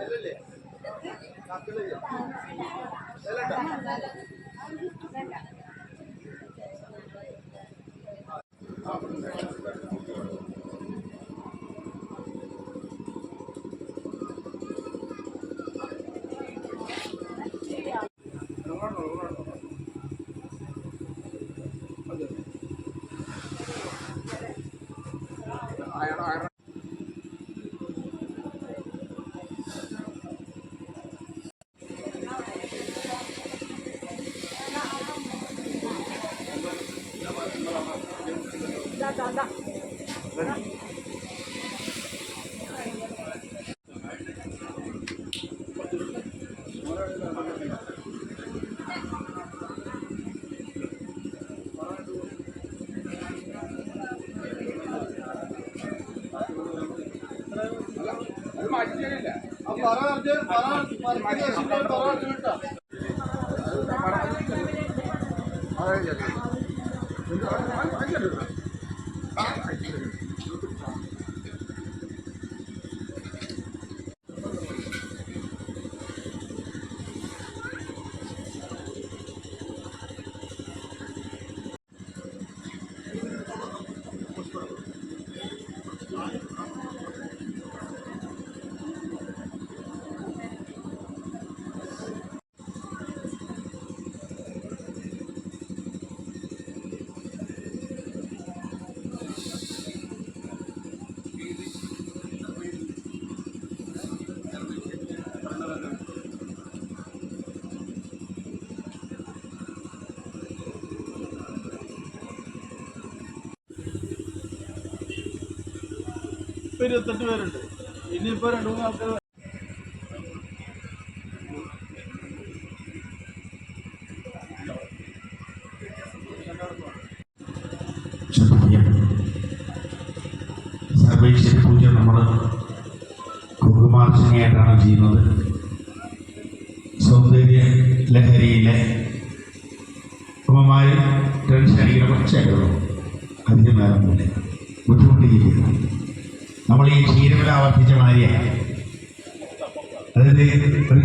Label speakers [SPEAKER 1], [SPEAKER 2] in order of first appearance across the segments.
[SPEAKER 1] അല്ലല്ലേ അത് മാറ്റിയില്ല ആ പറ പറഞ്ഞ പറ പറഞ്ഞ ഇപ്പൊ ഇരുപത്തെട്ട് പേരുണ്ട്. ഇനിയിപ്പോ രണ്ടു മൂന്ന് ആൾക്കാർ ാണ്
[SPEAKER 2] ചെയ്യുന്നത്. സൗന്ദര്യ ലഹരിയിലെ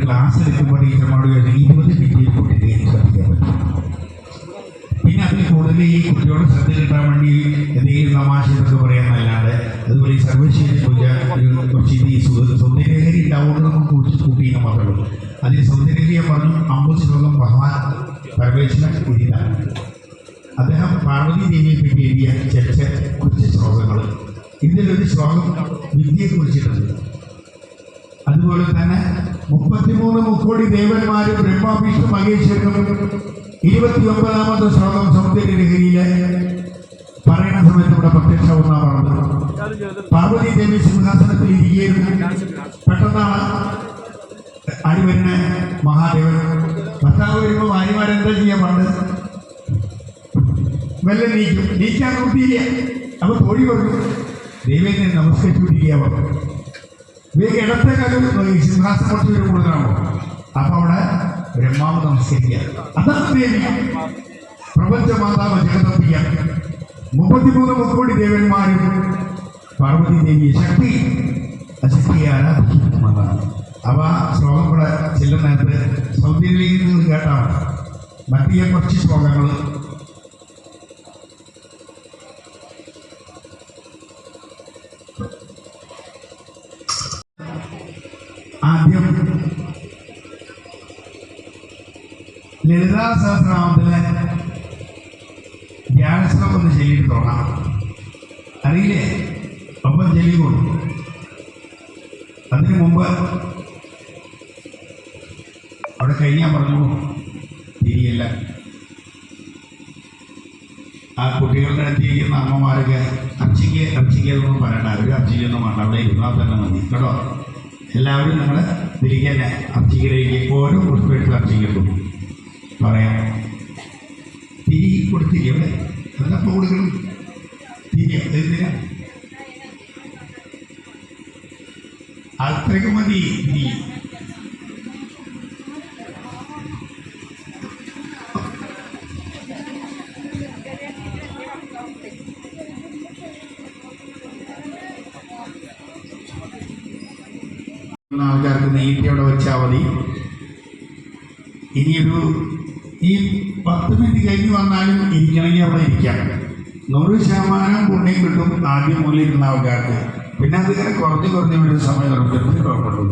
[SPEAKER 2] ക്ലാസ് എടുക്കുമ്പോൾ ടീച്ചർമാരോട് ചോദിച്ചാൽ ഇരുപത് മിനിറ്റ് കുട്ടികളെ ശ്രദ്ധിക്കാൻ പറ്റും പിന്നെ അതിൽ കൂടുതൽ ഈ കുട്ടിയോട് ശ്രദ്ധ കിട്ടാൻ വേണ്ടി എന്തെങ്കിലും തമാശ എന്നൊക്കെ പറയാന്നല്ലാതെ അതുപോലെ ഈ സർവശേഷി പൂജ കുറച്ച് സൗന്ദര്യലഹരി ഉണ്ടാവുകൊണ്ട് നമുക്ക് കുറിച്ച് കൂട്ടിയെന്ന് മാത്രമേ അതിൽ സൗന്ദര്യലഹരി ഞാൻ പറഞ്ഞു അമ്പത് ശ്ലോകം ഭഗവാൻ പരമേശ്വരൻ എഴുതിയതാണ് അദ്ദേഹം പാർവതി ദേവിയെ പറ്റി എഴുതിയ ചെറിയ കുറച്ച് ശ്ലോകങ്ങൾ. ഇതിലൊരു ശ്ലോകം വിദ്യയെ കുറിച്ചിട്ടുണ്ട്. അതുപോലെ തന്നെ മുപ്പത്തിമൂന്ന് മുക്കോടി ദേവന്മാരും ബ്രഹ്മാവിഷ്ണു മഹേശ്വരനും ഇരുപത്തിയൊമ്പതാമത്തെ ശ്ലോകം സൗന്ദര്യലഹരിയിലെ പറയുന്ന സമയത്ത് ഇവിടെ പ്രത്യക്ഷമെന്നാ പറഞ്ഞത്. പാർവതി ദേവി സിംഹാസനത്തിൽ ഇരിക്കുകയായിരുന്നു. പെട്ടെന്നാണ് വരുന്ന? മഹാദേവൻ. ഭർത്താവ് വരുമ്പോൾ ഭാര്യമാരെന്താ ചെയ്യാൻ പറഞ്ഞത്? വെല്ലം നീക്കും. നീക്കാൻ കൂട്ടിയില്ല അപ്പൊ തോഴി പറഞ്ഞു ദൈവത്തെ നമസ്കരിച്ചുകൊണ്ടിരിക്കുക പറഞ്ഞു വേഗം ഇടത്തെ കാലം ഈ സിംഹാസനം കുറച്ച് പേര് കൂടുതലാണോ അപ്പൊ അവിടെ ബ്രഹ്മാവ് നമസ്കരിക്കുക ദേവി പ്രപഞ്ച മാതാവ് ജഗതപ്പിയ മുപ്പത്തിമൂന്ന് മുക്കോടി ദേവന്മാരും പാർവതി ദേവിയെ ശക്തി അശക്തിയെ ആരാധിക്കുന്നതാണ് അവ ശ്ലോകം കൂടെ സൗന്ദര്യം കേട്ടാണ് മറ്റേ കുറച്ച് ശ്ലോകങ്ങൾ ലളിതാ സഹസ്രനാമത്തിലെ ധ്യാനശ്രമം ഒന്ന് ശൈലിയിൽ തുടങ്ങാം. അറിയില്ലേ? ഒപ്പം കൊടുക്കും അതിനു മുമ്പ് അവിടെ കഴിഞ്ഞാൽ പറഞ്ഞു തിരിയല്ല ആ കുട്ടികളുടെ അടുത്തിരിക്കുന്ന അമ്മമാരൊക്കെ അർച്ചിക്ക് അർച്ചിക്കൊന്നും പറയണ്ട. അവർ അർച്ചിക്കൊന്നും വേണ്ട. അവിടെ ഇരുന്നാൽ തന്നെ മതി. കേട്ടോ? എല്ലാവരും നമ്മൾ തിരികെ അർച്ചിക്കലേക്ക് ഓരോ പുഷ്പെടുത്ത് അർച്ചിക്കുന്നു പറയണം തീ കൊടുത്തില്ല എവിടെ? അതപ്പോൾ കൊടുക്കണം തീ എന്തിനാ അത്രയ്ക്ക് മതി. തീ ആൾക്കാർക്ക് നീട്ടി അവിടെ വെച്ചാൽ മതി. ഇനിയൊരു ഈ പത്ത് മിനിറ്റ് കഴിഞ്ഞ് വന്നാലും ഇരിക്കണമെങ്കിൽ അവിടെ ഇരിക്കാം. നൂറ് ശതമാനം പുണ്യം കിട്ടും ആദ്യം മൂല ഇരുന്ന ആൾക്കാർക്ക്. പിന്നെ അതിങ്ങനെ കുറഞ്ഞ് കുറഞ്ഞ് വരുന്ന സമയം നിർബന്ധത്തിൽ കുഴപ്പമുള്ളൂ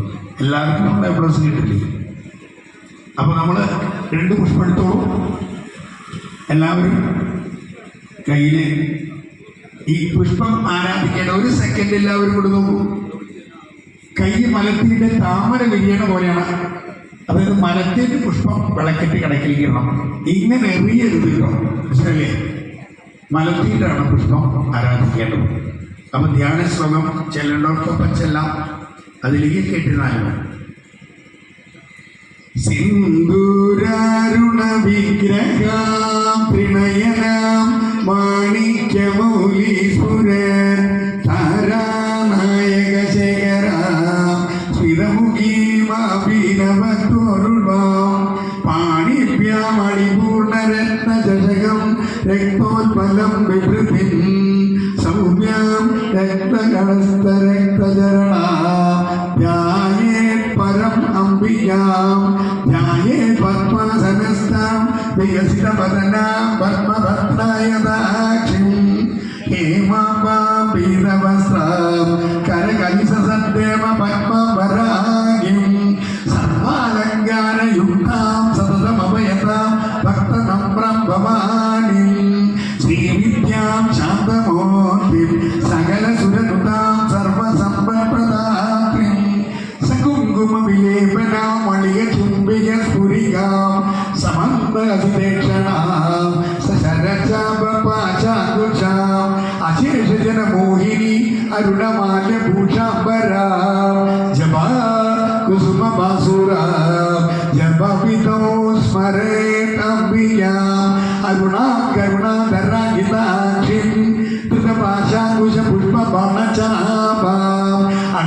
[SPEAKER 2] എല്ലാവർക്കും നമ്മുടെ എ കിട്ടില്ല? അപ്പോൾ നമ്മൾ രണ്ട് പുഷ്പം എടുത്തോളൂ. എല്ലാവരും കയ്യിൽ ഈ പുഷ്പം ആരാധിക്കേണ്ട ഒരു സെക്കൻഡ് എല്ലാവരും കൂടെ നോക്കൂ. കൈ മലത്തിന്റെ താമര വിരിയണ പോലെയാണ്. അതായത് മലത്തിന്റെ പുഷ്പം വിളക്കിട്ട് കിടക്കിരിക്കണം ഇങ്ങനെ എറിയരുത് കേട്ടോ മനസ്സിലല്ലേ മലത്തിയിലാണ് പുഷ്പം ആരാധിക്കേണ്ടത്. അപ്പം ധ്യാന ശ്ലോകം ചെല്ലേണ്ടവർക്കൊപ്പം ചെല്ലാം. അതിലേക്ക് കേട്ടിരുന്നാലും? സിന്ദൂരാരുണ വിഗ്രഹാം പ്രണയനാം മാണിക്യമൗലീശ്വര രക്തോൽപലം വിഭൃതിം സൗമ്യാം രക്തകണസ്ഥരക്തചരണാ ധ്യായേത് പരം അംബികാം ധ്യായേത് പത്മാസനസ്ഥാം വികസിതപതനാം പത്മഭദ്രായതാക്ഷിം ഹേമാം പീതവസ്ത്രാം കരകലിസസദ്ദേവ പത്മവരാഗിം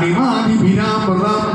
[SPEAKER 2] അണിമാതിഭിരാമൃതം മയൂഗൈ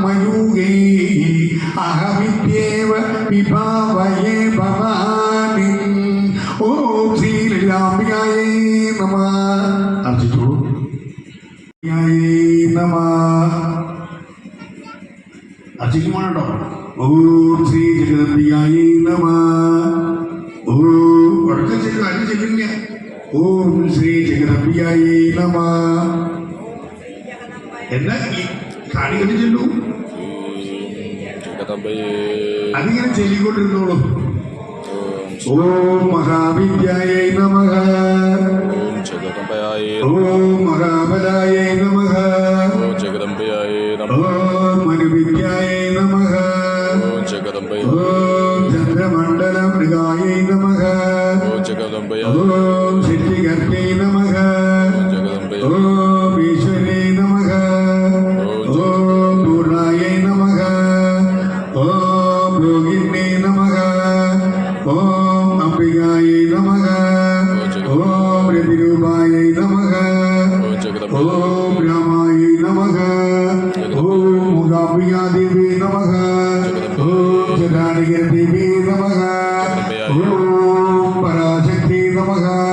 [SPEAKER 2] நமகா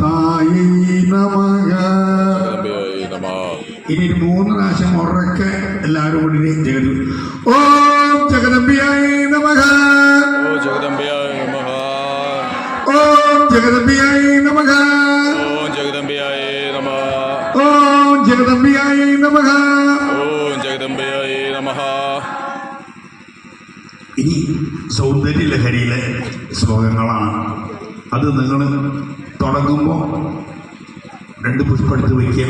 [SPEAKER 2] ഉർഗദൗരസക്തചിത്തായ നമ
[SPEAKER 3] ജഗദംബയായേ
[SPEAKER 2] ഇനി മൂന്ന് പ്രാവശ്യം ഉറക്കെ എല്ലാവരും കൂടി ജഗതി ഓം ജഗദമ്പിയായി നമഹ.
[SPEAKER 3] ഓം ജഗദമ്പിയായി നമഹ.
[SPEAKER 2] ഓം ജഗദമ്പിയായി നമഹ.
[SPEAKER 3] ഓം
[SPEAKER 2] ജഗദമ്പിയായി നമഃ
[SPEAKER 3] ഓം ജഗദംബയായേ നമ
[SPEAKER 2] ഇനി സൗന്ദര്യ ലഹരിയിലെ ശ്ലോകങ്ങളാണ്. അത് നിങ്ങൾ തുടങ്ങുമ്പോൾ രണ്ട് പുഷ്പം എടുത്ത് വയ്ക്കുക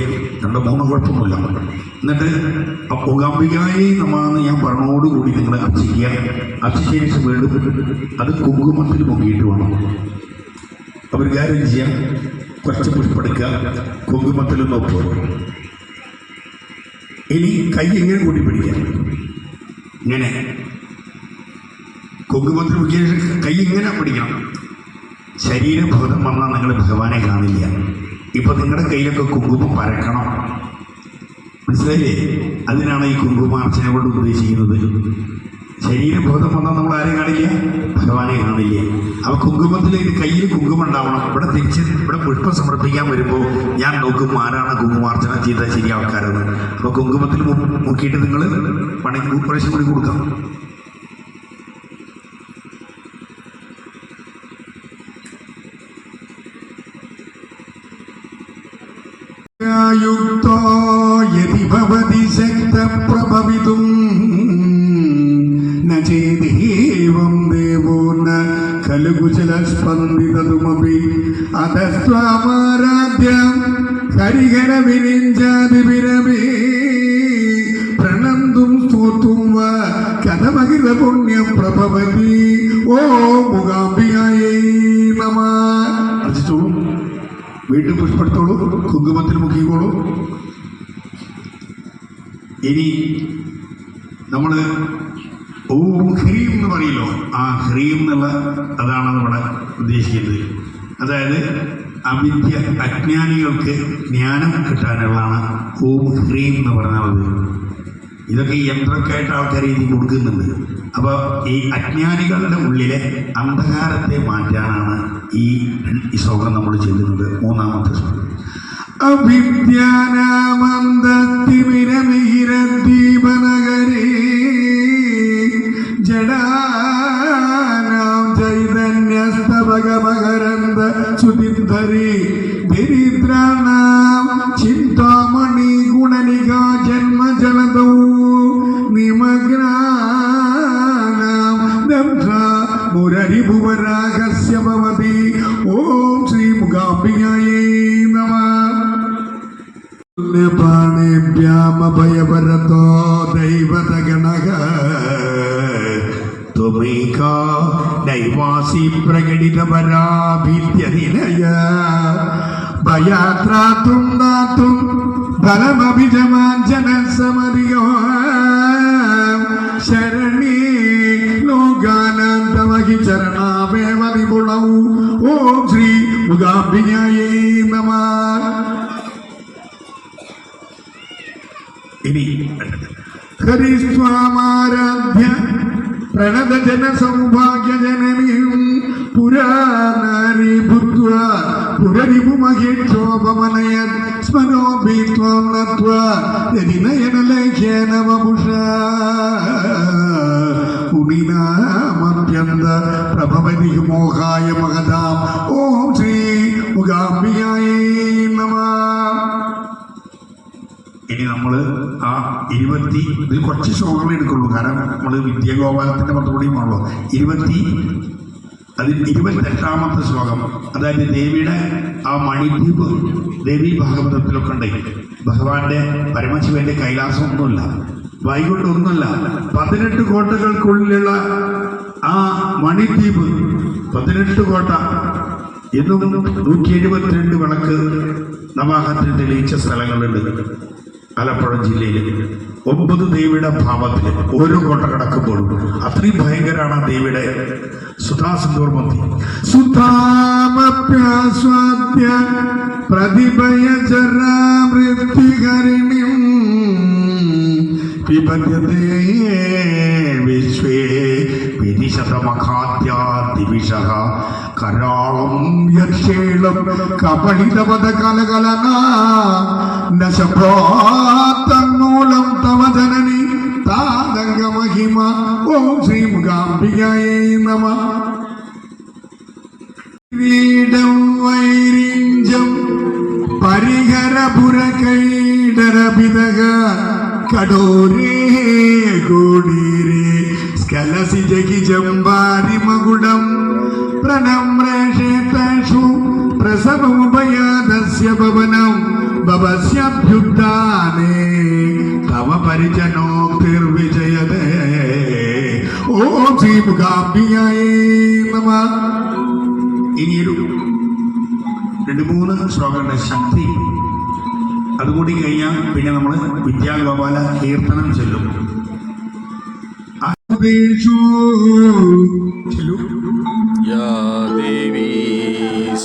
[SPEAKER 2] രണ്ട് മൂന്ന് കുഴപ്പമില്ല എന്നിട്ട് മൂകാംബികായി നമ്മാന്ന് ഞാൻ പറഞ്ഞോടുകൂടി നിങ്ങൾ അർച്ചിക്കുക. അർച്ചിച്ചതിന് ശേഷം വീണ്ടും അത് കുങ്കുമത്തിൽ മുങ്ങിയിട്ട് വേണം. അവർ കാര്യം ചെയ്യാം. കുറച്ച് പുഷ്പെടുക്കുക. കുങ്കുമത്തിൽ നോക്കുക ഇനി കൈ എങ്ങനെ കൂട്ടി പിടിക്കാം? ഇങ്ങനെ. കുങ്കുമത്തിൽ ശേഷം കൈ ഇങ്ങനെ പിടിക്കണം. ശരീരബോധം വന്നാൽ നിങ്ങൾ ഭഗവാനെ കാണില്ല. ഇപ്പൊ നിങ്ങളുടെ കയ്യിലൊക്കെ കുങ്കുമം പരക്കണം. മനസ്സിലായില്ലേ? അതിനാണ് ഈ കുങ്കുമാർച്ചന കൊണ്ട് ഉദ്ദേശിക്കുന്നത്. ശരീരബോധം വന്നാൽ നമ്മൾ ആരെ കാണില്ല? ഭഗവാനെ കാണില്ല. അപ്പൊ കുങ്കുമത്തിൽ ഇത് കയ്യിൽ കുങ്കുമം ഉണ്ടാവണം. ഇവിടെ തിരിച്ച് ഇവിടെ പുഷ്പം സമർപ്പിക്കാൻ വരുമ്പോൾ ഞാൻ നോക്കും ആരാണ് കുങ്കുമാർച്ചന ചെയ്ത ശരി ആൾക്കാരെന്ന്. അപ്പൊ കുങ്കുമത്തിൽ മുക്കിയിട്ട് നിങ്ങൾ പണി പ്രശ്നം കൂടി കൊടുക്കാം. യുക്തോ യതി ഭവതി ശക്തപ്രഭവിതും. ന ചേദേവം ദേവോ ന ഖലു കുശലസ്പന്ദിതതുമപി അതസ്ത്വാമാരാധ്യം ഹരിഹര വിരിഞ്ചാതി വിരമേ. പ്രണന്തും സ്തോത്തും വ കഥമഹിത പുണ്യം പ്രഭവതി. ഓ മുഖാംബിയായേ വീട്ടിൽ പുഷ്പ്പെടുത്തോളൂ കുങ്കുമത്തിൽ മുക്കിക്കോളൂ. ഇനി നമ്മൾ ഓം ഹ്രീം എന്ന് പറയല്ലോ. ആ ഹ്രീം എന്നുള്ള അതാണ് നമ്മുടെ ഉദ്ദേശിക്കുന്നത്. അതായത് അവിദ്യ അജ്ഞാനികൾക്ക് ജ്ഞാനം കിട്ടാനുള്ളതാണ് ഓം ഹ്രീം എന്ന് പറഞ്ഞത് ഇതൊക്കെ യന്ത്രക്കായിട്ട് ആൾക്കാർ ഇത് കൊടുക്കുന്നുണ്ട്. അപ്പോൾ ഈ അജ്ഞാനികളുടെ ഉള്ളിലെ അന്ധകാരത്തെ മാറ്റാനാണ് ഈ ഈ ശ്ലോകം നമ്മൾ ചെല്ലുന്നത് മൂന്നാമത്തെ ശ്ലോകം. അവിദ്യാനാമന്ദീപനഗരേ ജഡാനാം ചൈതന്യസ്തഭഗമകരന്ദ സുതിന്ധരി ദരിദ്രാണാം മുരരിഭുവരാഗസ്യ ഭവതി ഓം ശ്രീ മുഖാംബികായേ നമ. പാണേഭ്യാമഭയപരതോ ദൈവതഗണഃ ത്വമേക നൈവാസി പ്രകടിതപരാഭീത്യനിലയ ഭയാത്രാത്തും ദാത്തും ഫലമഭിജമാഞ്ജനസമതിയോ ശരണേ ശ്രീ മുഖാംബികായേ നമ ഇനി ഹരിസ്വാമാരാധ്യ പ്രണത ജന സൗഭാഗ്യ ജനനീം പുരാനാരി ഭൂത്വ പുരരിപുമഹേക്ഷോപമനയ സ്മരോപി ത്വാം നത്വ യതി വപുഷ പ്രഭവതി മോഹായ മഹതാം ഇനി നമ്മൾ ആ ഇരുപത്തി ഇതിൽ കുറച്ച് ശ്ലോകങ്ങളെ എടുക്കുള്ളൂ. കാരണം നമ്മൾ വിദ്യാഗോപാലത്തിന്റെ മറുപടിയുമാണല്ലോ ഇരുപത്തി അതിൽ ഇരുപത്തെട്ടാമത്തെ ശ്ലോകം. അതായത് ദേവിയുടെ ആ മണിദ്വീപ് ദേവി ഭാഗവതത്തിലൊക്കെ ഉണ്ട്. ഭഗവാന്റെ പരമശിവന്റെ കൈലാസം ഒന്നുമില്ല വൈകുണ്ഠം ഒന്നുമല്ല പതിനെട്ട് കോട്ടകൾക്കുള്ളിലുള്ള ആ മണിദ്വീപ് പതിനെട്ട് കോട്ട എന്നും നൂറ്റി എഴുപത്തിരണ്ട് വിളക്ക് നവാഹത്തിൽ തെളിയിച്ച സ്ഥലങ്ങളുണ്ട്. ആലപ്പുഴ ജില്ലയിൽ ഒമ്പത് ദേവിയുടെ ഭാവത്തിൽ ഓരോ കോട്ട കടക്കുമ്പോൾ അത്രയും ഭയങ്കരമാണ് ദേവിയുടെ സുധാസിന്ദൂർ മന്തി സുധാമപ്യാസ്വാദ്യ പ്രതിഭയ മൃത്യുകരിണിം വിശ്വേ വിശ്വേ വിരിശതമഖാദ്യാദിവിഷ കരാളം യക്ഷേളം താതംഗ മഹിമ. ഓം ശ്രീ നമ. കിരീടം വൈരിഞ്ചം പരിഹരപുരകൈടരപിതക കടോരേ അമ്പിയായേ നമ ഇനിയൊരു രണ്ട് മൂന്ന് ശ്ലോകങ്ങളുടെ ശക്തി. അതുകൂടി കഴിഞ്ഞാൽ പിന്നെ നമ്മൾ വിദ്യാഗോപാല കീർത്തനം ചെല്ലും.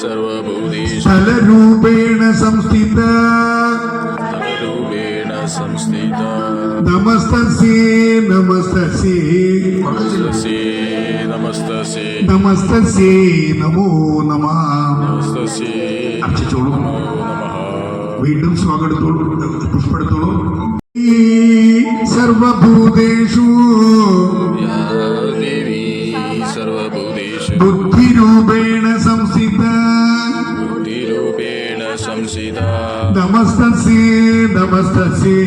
[SPEAKER 2] സർവഭൂതേഷു. സംസ്ഥിത. നമസ്തസേ നമസ്തസേ
[SPEAKER 3] നമസ്തസേ നമസ്തസേ
[SPEAKER 2] നമസ്തസേ നമോ നമ
[SPEAKER 3] നമസ്തസേ
[SPEAKER 2] അർച്ചിച്ചോളൂ വീണ്ടും സ്വാഗതത്തോളൂ പുഷ്പെടുത്തോളൂ സർവഭൂതേഷു. ബുദ്ധിരൂപേണ നമസ്തസി നമസ്തസി.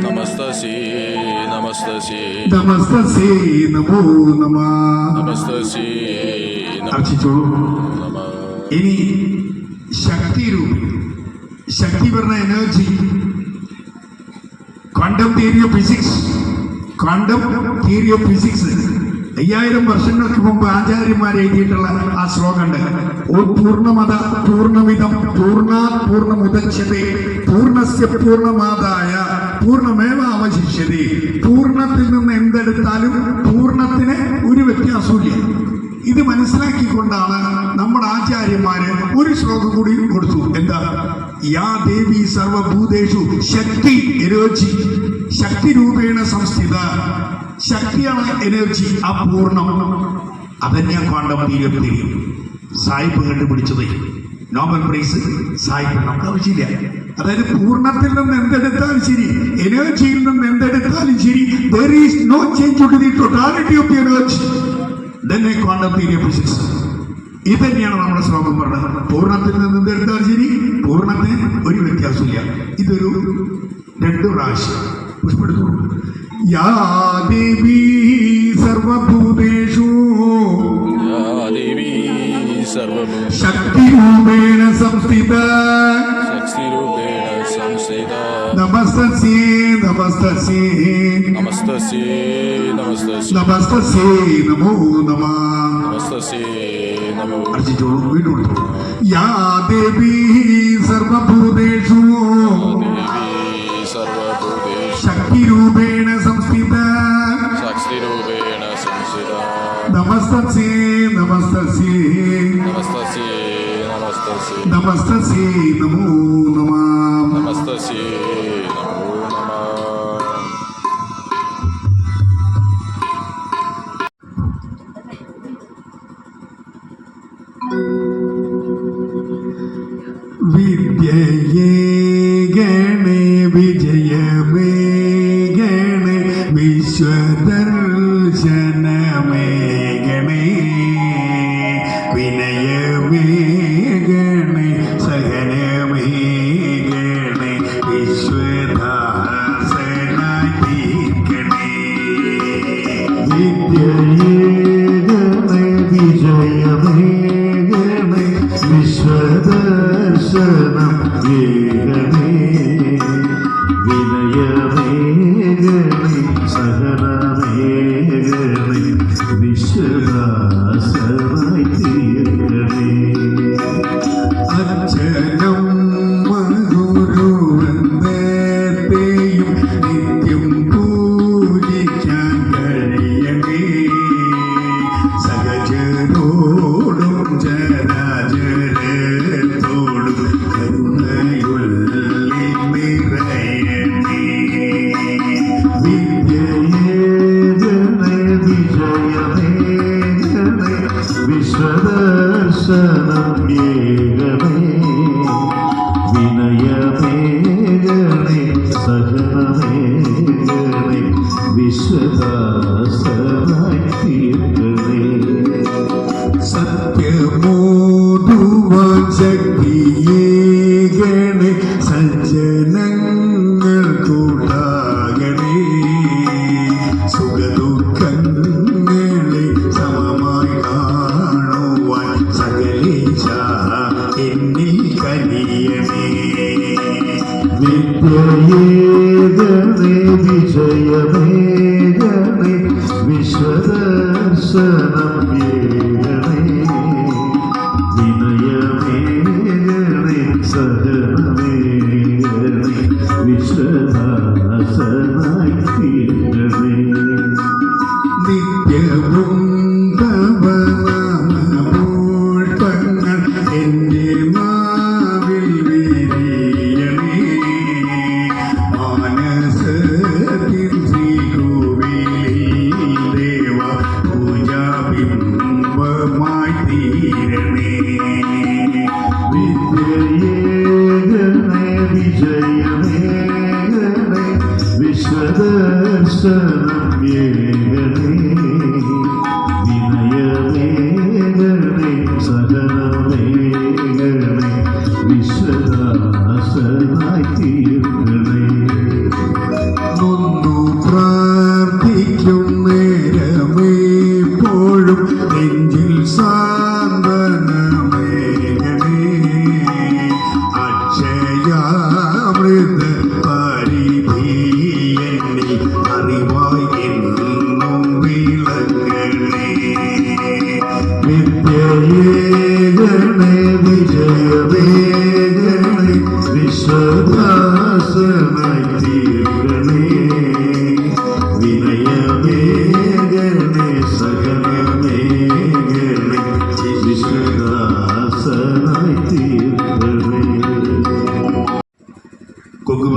[SPEAKER 3] നമസ്തസി നമസ്തസി.
[SPEAKER 2] നമസ്തസി നമോ നമ.
[SPEAKER 3] നമസ്തസി
[SPEAKER 2] അർച്ചിച്ചോളൂ ഇനി ശക്തി രൂപി ശക്തി പറഞ്ഞ energy. Quantum theory of physics. Quantum theory of physics. അയ്യായിരം വർഷങ്ങൾക്ക് മുമ്പ് ആചാര്യന്മാർ എഴുതിയിട്ടുള്ള ആ ശ്ലോകമുണ്ട്. പൂർണമത പൂർണമിതം പൂർണ പൂർണമുദച്യതേ പൂർണസ്യ പൂർണമാതായ പൂർണമേവ അവശിഷ്യതി പൂർണത്തിൽ നിന്ന് എന്തെടുത്താലും പൂർണത്തിന് ഒരു വ്യത്യാസമില്ല ഇത് മനസ്സിലാക്കിക്കൊണ്ടാണ് നമ്മുടെ ആചാര്യന്മാര് ഒരു ശ്ലോകം കൂടി കൊടുത്തു. എന്താ? യാ ദേവി സർവഭൂതേഷു ശക്തി ശക്തി രൂപേണ സംസ്ഥിത ശക്തിയാണ് എനർജി അപൂർണം. അതന്നെയാ ക്വാണ്ടം തീരം തിരിയും. സായിപ്പ് കണ്ടുപിടിച്ചത്. നോബൽ പ്രൈസ് സായിപ്പ് നമുക്ക് ആവശ്യമില്ല. അതായത് പൂർണത്തിൽ നിന്ന് എന്തെടുത്താലും ശരി എനർജിയിൽ നിന്ന് എന്തെടുത്താലും ശരി there is no change to of energy തന്നെ ക്വാണ്ടം തിയറി ഫിസിക്സ് ഇത് തന്നെയാണ് നമ്മുടെ ശ്ലോകം പറഞ്ഞത്. പൂർണത്തിൽ നിന്ന് എന്തെടുത്താൽ ശരി പൂർണത്തിന് ഒരു വ്യത്യാസമില്ല ഇതൊരു രണ്ട് പ്രാവശ്യം. പുഷ്പ്പെടുത്തു या देवी सर्वभूतेषु।
[SPEAKER 3] या देवी सर्वभूत शक्तिरूपेण संस्थिता।
[SPEAKER 2] शक्तिरूपेण संस्थिता।
[SPEAKER 3] नमस्तस्ये नमस्तस्ये। नमस्तस्ये नमस्तस्ये। नमस्तस्ये नमो नमः।
[SPEAKER 2] नमस्तस्ये अर्जी जोड़ो वीडूड या देवी सर्वभूतेषु। शक्ति रूपे Namastasi, Namastasi, Namastasi, Namastasi, Namastasi, Namastasi, വിശ്വദാസനായി തീർക്കണേ അച്ഛനും
[SPEAKER 4] Christ.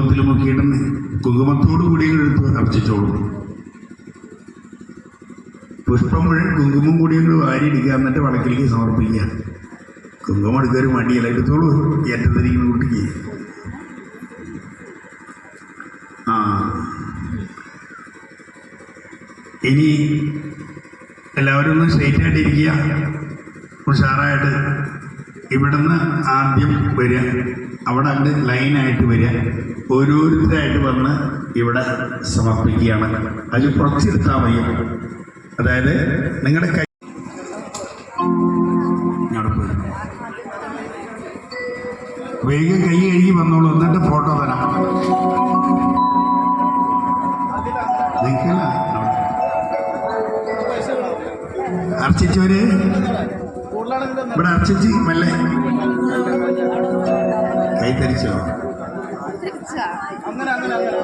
[SPEAKER 2] കുങ്കുമത്തിൽ മുക്കിയിടുന്നേ കുങ്കുമത്തോടു കൂടി എടുത്ത് അർച്ചിച്ചോളൂ പുഷ്പം മുഴുവൻ കുങ്കുമം കൂടി കൊണ്ട് വാരി എടുക്കുക എന്നിട്ട് വടക്കിലേക്ക് സമർപ്പിക്കുക. കുങ്കുമം എടുക്കുക ഒരു മടിയല്ല എടുത്തോളൂ. ഏറ്റത്തിരിക്കുന്ന കുട്ടിക്ക്. ആ. ഇനി എല്ലാവരും ഒന്ന് സ്ട്രേറ്റ് ആയിട്ടിരിക്കുക. ഉഷാറായിട്ട് ഇവിടുന്ന് ആദ്യം വരിക. അവിടെ അവിടെ ലൈനായിട്ട് വരിക. ഓരോരുത്തരായിട്ട് വന്ന് ഇവിടെ സമർപ്പിക്കുകയാണ്. അതിൽ കുറച്ചെടുത്താൽ മതി. അതായത് നിങ്ങളുടെ കൈ വേഗം കൈ കഴുകി വന്നോളൂ. എന്നിട്ട് ഫോട്ടോ തരാം. അർച്ചിച്ചവര് ഇവിടെ അർച്ചിച്ച് മെല്ലെ. കൈ തരിച്ചോ
[SPEAKER 1] അങ്ങനെ അങ്ങനെ അങ്ങനെ.